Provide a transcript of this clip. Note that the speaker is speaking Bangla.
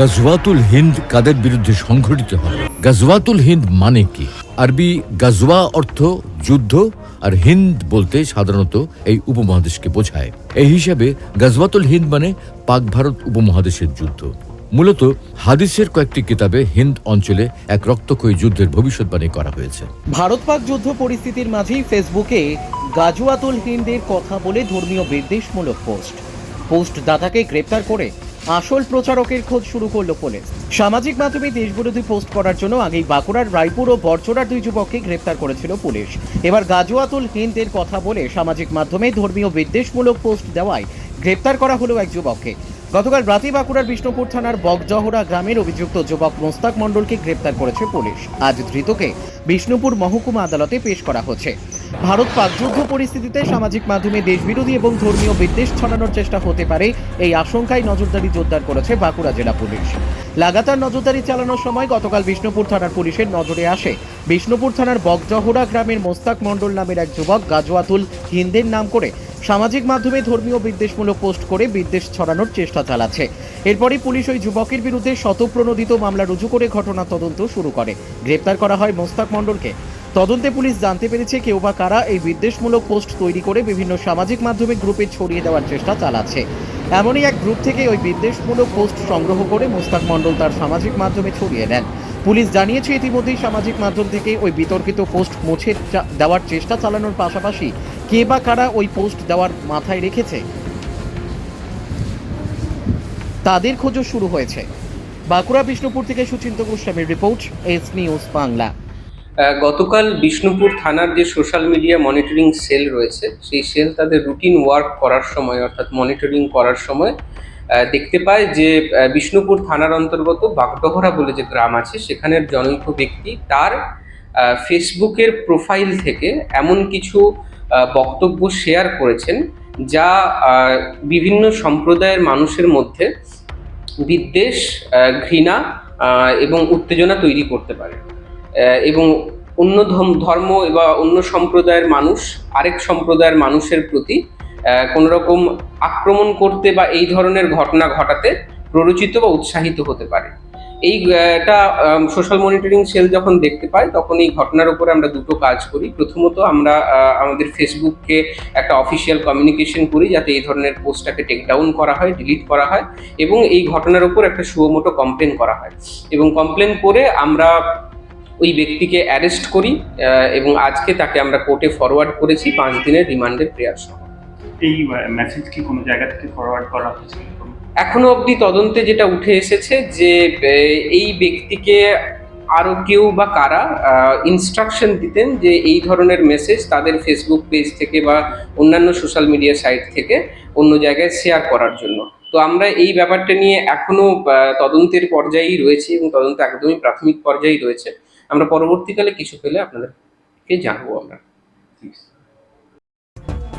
গাজওয়াতুল হিন্দ কাদের বিরুদ্ধে সংঘটিত হয় গাজওয়াতুল হিন্দ মানে কি? আরবি গাজওয়া অর্থ যুদ্ধ, আর হিন্দ বলতে সাধারণত এই উপমহাদেশকে বোঝায়। এই হিসাবে গাজওয়াতুল হিন্দ মানে পাক ভারত উপমহাদেশের যুদ্ধ। মূলত হাদিসের কয়েকটি কিতাবে হিন্দ অঞ্চলে এক রক্তক্ষয়ী যুদ্ধের ভবিষ্যৎবাণী করা হয়েছে। ভারত পাক যুদ্ধ পরিস্থিতির মাঝেই ফেসবুকে গাজুয়াতুল হিন্দের কথা বলে ধর্মীয় বিদ্বেষমূলক পোস্ট। পোস্ট দাতাকে গ্রেপ্তার করে আসল প্রচারকের খোঁজ শুরু করল পুলিশ। সামাজিক মাধ্যমে দেশবিরোধী পোস্ট করার জন্য আগেই বাঁকুড়ার রায়পুর ও বরচড়ার দুই যুবককে গ্রেপ্তার করেছিল পুলিশ। এবার গাজুয়াতুল হিন্দের কথা বলে সামাজিক মাধ্যমে ধর্মীয় বিদ্বেষমূলক পোস্ট দেওয়ায় গ্রেপ্তার করা হলো এক যুবককে। গতকাল রাতে বাঁকুড়ার বিষ্ণুপুর থানার বকজহরা গ্রামের অভিযুক্ত যুবক মোস্তাক মণ্ডলকে গ্রেপ্তার করেছে পুলিশ। আজ ধৃতকে বিষ্ণুপুর মহকুমা আদালতে পেশ করা হচ্ছে। ভারত পাক যুদ্ধ পরিস্থিতিতে সামাজিক মাধ্যমে দেশবিরোধী এবং ধর্মীয় বিদ্বেষ ছড়ানোর চেষ্টা হতে পারে এই আশঙ্কায় নজরদারি জোরদার করেছে বাঁকুড়া জেলা পুলিশ। লাগাতার নজরদারি চালানোর সময় গতকাল বিষ্ণুপুর থানার পুলিশের নজরে আসে বিষ্ণুপুর থানার বকজহরা গ্রামের মোস্তাক মণ্ডল নামের এক যুবক গাজওয়াতুল হিন্দের নাম করে সামাজিক মাধ্যমে ধর্মীয় বিদ্বেষমূলক পোস্ট করে বিদ্বেষ ছড়ানোর চেষ্টা চালাচ্ছে। এরপরই পুলিশ ওই যুবকের বিরুদ্ধে শতপ্রণোদিত মামলা রুজু করে ঘটনা তদন্ত শুরু করে। গ্রেপ্তার করা হয় মোস্তাক মণ্ডলকে। তদন্তে পুলিশ জানতে পেরেছে কেউ বা কারা এই বিদ্বেষমূলক পোস্ট তৈরি করে বিভিন্ন সামাজিক মাধ্যমে গ্রুপে ছড়িয়ে দেওয়ার চেষ্টা চালাচ্ছে। এমনই এক গ্রুপ থেকে ওই বিদ্বেষমূলক পোস্ট সংগ্রহ করে মোস্তাক মণ্ডল তার সামাজিক মাধ্যমে ছড়িয়ে দেন। পুলিশ জানিয়েছে ইতিমধ্যেই সামাজিক মাধ্যম থেকে ওই বিতর্কিত পোস্ট মুছে দেওয়ার চেষ্টা চালানোর পাশাপাশি কে বা কারা ওই পোস্ট দেওয়ার মাথায় রেখেছে? তাদের খোঁজও শুরু হয়েছে। বাঁকুড়া বিষ্ণুপুর থেকে সুচিন্ত গোস্বামীর রিপোর্ট, এস নিউজ বাংলা। গতকাল বিষ্ণুপুর থানার যে সোশ্যাল মিডিয়া মনিটরিং সেল রয়েছে, সেই সেল তাদের রুটিন ওয়ার্ক করার সময়, অর্থাৎ মনিটরিং করার সময় দেখতে পায় যে বিষ্ণুপুর থানার অন্তর্গত বাগডহরা বলে যে গ্রাম আছে, সেখানের জনৈক ব্যক্তি তার ফেসবুকের প্রোফাইল থেকে এমন কিছু বক্তব্য শেয়ার করেছেন যা বিভিন্ন সম্প্রদায়ের মানুষের মধ্যে বিদ্বেষ ঘৃণা এবং উত্তেজনা তৈরি করতে পারে। এবং অন্য ধর্ম বা অন্য সম্প্রদায়ের মানুষ আরেক সম্প্রদায়ের মানুষের প্রতি আহ, কোনো রকম আক্রমণ করতে বা এই ধরনের ঘটনা ঘটাতে প্ররোচিত বা উৎসাহিত হতে পারে। এই এটা সোশ্যাল মনিটরিং সেল যখন দেখতে পাই, তখন এই ঘটনার উপরে আমরা দুটো কাজ করি। প্রথমত আমরা আমাদের ফেসবুককে একটা অফিসিয়াল কমিউনিকেশন করি, যাতে এই ধরনের পোস্টটাকে টেক ডাউন করা হয় ডিলিট করা হয়, এবং এই ঘটনার উপর একটা সুমোটো কমপ্লেন করা হয়। এবং কমপ্লেন করে আমরা ওই ব্যক্তিকে অ্যারেস্ট করি এবং আজকে তাকে আমরা কোর্টে ফরওয়ার্ড করেছি পাঁচ দিনের রিমান্ডের প্রেয়ার সহ। এই মেসেজ কি কোনো জায়গা থেকে ফরওয়ার্ড করা হয়েছে? এখনও অবধি তদন্তে যেটা উঠে এসেছে যে এই ব্যক্তিকে আরও কেউ বা কারা ইনস্ট্রাকশন দিতেন যে এই ধরনের মেসেজ তাদের ফেসবুক পেজ থেকে বা অন্যান্য সোশ্যাল মিডিয়া সাইট থেকে অন্য জায়গায় শেয়ার করার জন্য। তো আমরা এই ব্যাপারটা নিয়ে এখনও আহ, তদন্তের পর্যায়েই রয়েছে এবং তদন্ত একদমই প্রাথমিক পর্যায়েই রয়েছে। আমরা পরবর্তীকালে কিছু পেলে আপনাদেরকে জানাব আমরা।